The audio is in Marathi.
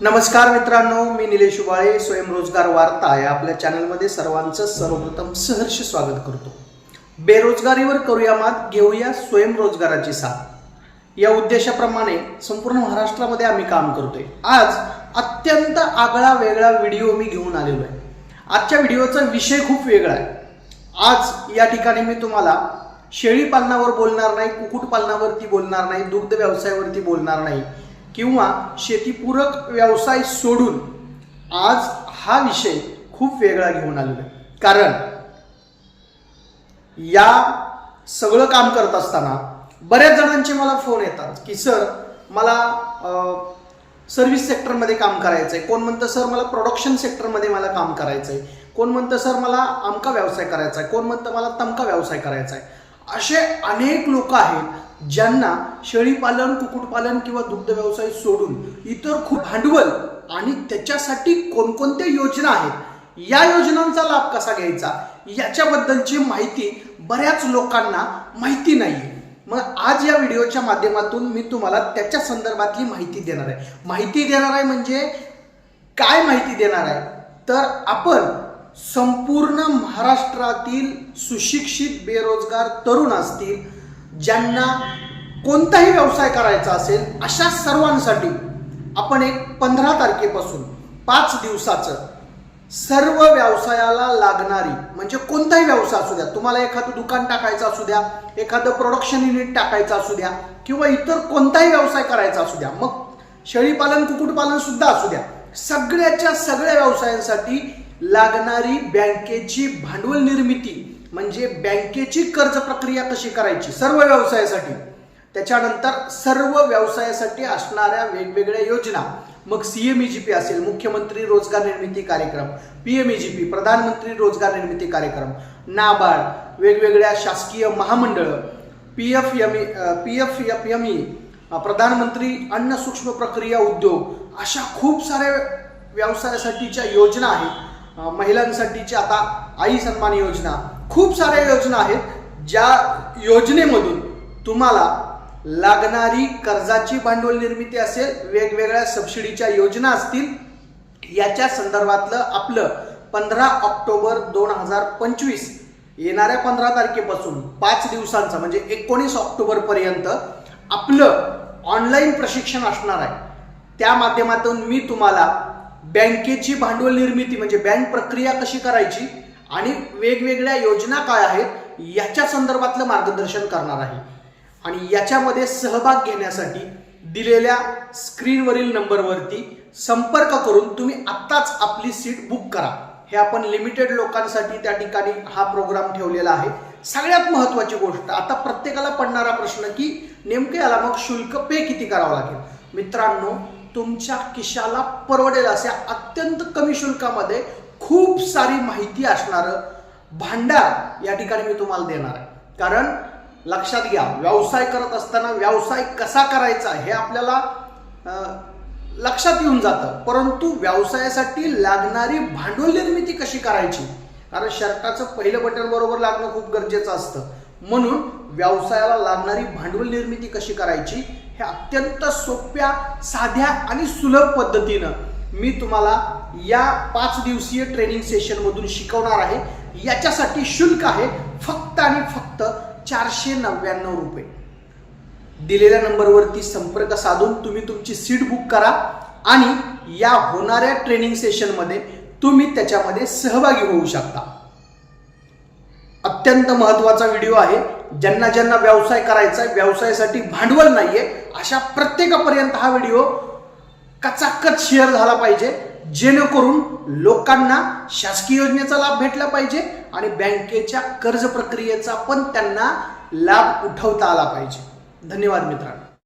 नमस्कार मित्रांनो मी निलेश उबाळे स्वयंरोजगार वार्ता या आपल्या चॅनलमध्ये सर्वांचं सर्वप्रथम सहर्ष स्वागत करतो. बेरोजगारीवर करूया मात घेऊया स्वयंरोजगाराची साथ. या उद्देशाप्रमाणे संपूर्ण महाराष्ट्रामध्ये आम्ही काम करतोय. आज अत्यंत आगळा वेगळा व्हिडिओ मी घेऊन आलेलो आहे. आजच्या व्हिडिओचा विषय खूप वेगळा आहे. आज या ठिकाणी मी तुम्हाला शेळी पालनावर बोलणार नाही कुक्कुटपालनावरती बोलणार नाही दुग्ध व्यवसायावरती बोलणार नाही किंवा शेतीपूरक व्यवसाय सोडून आज हा विषय खूप वेगळा घेऊन आलेला आहे. कारण या सगळं काम करत असताना बऱ्याच जणांचे मला फोन येतात की सर मला सर्व्हिस सेक्टरमध्ये काम करायचं आहे कोण म्हणतं सर मला प्रोडक्शन सेक्टरमध्ये मला काम करायचं आहे कोण म्हणतं सर मला आमका व्यवसाय करायचा आहे कोण म्हणतं मला तमका व्यवसाय करायचा आहे असे अनेक लोक आहेत. ज्यांना शेळीपालन कुक्कुटपालन किंवा दुग्ध व्यवसाय सोडून इतर खूप भांडवल आणि त्याच्यासाठी कोणकोणत्या योजना आहेत? या योजनांचा लाभ कसा घ्यायचा? याच्याबद्दलची माहिती बऱ्याच लोकांना माहिती नाही मग आज या व्हिडिओच्या माध्यमातून मी तुम्हाला त्याच्या संदर्भातली माहिती देणार आहे. माहिती देणार आहे म्हणजे काय माहिती देणार आहे? तर आपण संपूर्ण महाराष्ट्रातील सुशिक्षित बेरोजगार तरुण असतील ज्यांना कोणताही व्यवसाय करायचा असेल अशा सर्वांसाठी आपण एक पंधरा तारखेपासून पाच दिवसाचं सर्व व्यवसायाला लागणारी म्हणजे कोणताही व्यवसाय असू द्या तुम्हाला एखादं दुकान टाकायचं असू द्या एखादं प्रोडक्शन युनिट टाकायचं असू द्या किंवा इतर कोणताही व्यवसाय करायचा असू द्या मग शेळीपालन कुक्कुटपालन सुद्धा असू द्या सगळ्याच्या सगळ्या व्यवसायांसाठी लागणारी बँकेची भांडवल निर्मिती म्हणजे बँकेची कर्ज प्रक्रिया कशी करायची? सर्व व्यवसायासाठी. त्याच्यानंतर सर्व व्यवसायासाठी असणाऱ्या वेगवेगळ्या योजना. मग सीएमईजीपी असेल मुख्यमंत्री रोजगार निर्मिती कार्यक्रम पीएमईजीपी प्रधानमंत्री रोजगार निर्मिती कार्यक्रम नाबार्ड वेगवेगळ्या शासकीय महामंडळं P F M P F F M E प्रधानमंत्री अन्न सूक्ष्म प्रक्रिया उद्योग अशा खूप साऱ्या व्यवसायासाठीच्या योजना आहेत. महिलांसाठीची महिलांसाठीच्या आता आई सन्मान योजना खूप साऱ्या योजना आहेत ज्या योजनेमधून तुम्हाला लागणारी कर्जाची भांडवल निर्मिती असेल वेगवेगळ्या सबसिडीच्या योजना असतील याच्या संदर्भातलं आपलं पंधरा ऑक्टोबर दोन हजार पंचवीस येणाऱ्या पंधरा तारखेपासून पाच दिवसांचं म्हणजे एकोणीस ऑक्टोबर पर्यंत आपलं ऑनलाईन प्रशिक्षण असणार आहे. त्या माध्यमातून मी तुम्हाला बँकेची भांडवल निर्मिती म्हणजे बँक प्रक्रिया कशी करायची आणि वेगवेगळ्या योजना काय आहेत याच्या संदर्भातलं मार्गदर्शन करणार आहे. आणि याच्यामध्ये सहभाग घेण्यासाठी दिलेल्या स्क्रीनवरील नंबरवरती संपर्क करून तुम्ही आत्ताच आपली सीट बुक करा. हे आपण लिमिटेड लोकांसाठी त्या ठिकाणी हा प्रोग्राम ठेवलेला आहे. सगळ्यात महत्त्वाची गोष्ट आता प्रत्येकाला पडणारा प्रश्न की नेमके याला मग शुल्क पे किती करावं लागेल? मित्रांनो तुमच्या किशाला परवडेल अशा अत्यंत कमी शुल्कामध्ये खूप सारी माहिती असणारं भांडार या ठिकाणी मी तुम्हाला देणार आहे. कारण लक्षात घ्या व्यवसाय करत असताना व्यवसाय कसा करायचा हे आपल्याला लक्षात येऊन जातं. परंतु व्यवसायासाठी लागणारी भांडवल निर्मिती कशी करायची? कारण शर्टाचं पहिलं बटन बरोबर लागणं खूप गरजेचं असतं. म्हणून व्यवसायाला लागणारी भांडवल निर्मिती कशी करायची? हे अत्यंत सोप्या साध्या आणि सुलभ पद्धतीनं मी तुम्हाला या पाच दिवसीय ट्रेनिंग सेशन मधून शिकवणार आहे. याच्यासाठी शुल्क आहे फक्त आणि फक्त चारशे नव्याण्णव रुपये. दिलेल्या नंबरवरती संपर्क साधून तुम्ही तुमची सीट बुक करा आणि या होणाऱ्या ट्रेनिंग सेशनमध्ये तुम्ही त्याच्यामध्ये सहभागी होऊ शकता. अत्यंत महत्त्वाचा व्हिडिओ आहे. ज्यांना ज्यांना व्यवसाय करायचा आहे व्यवसायासाठी भांडवल नाहीये अशा प्रत्येकापर्यंत हा व्हिडिओ कचाकच शेअर झाला पाहिजे जेणेकरून लोकांना शासकीय योजनेचा लाभ भेटला पाहिजे आणि बँकेच्या कर्ज प्रक्रियेचा पण त्यांना लाभ उठवता आला पाहिजे. धन्यवाद मित्रांनो.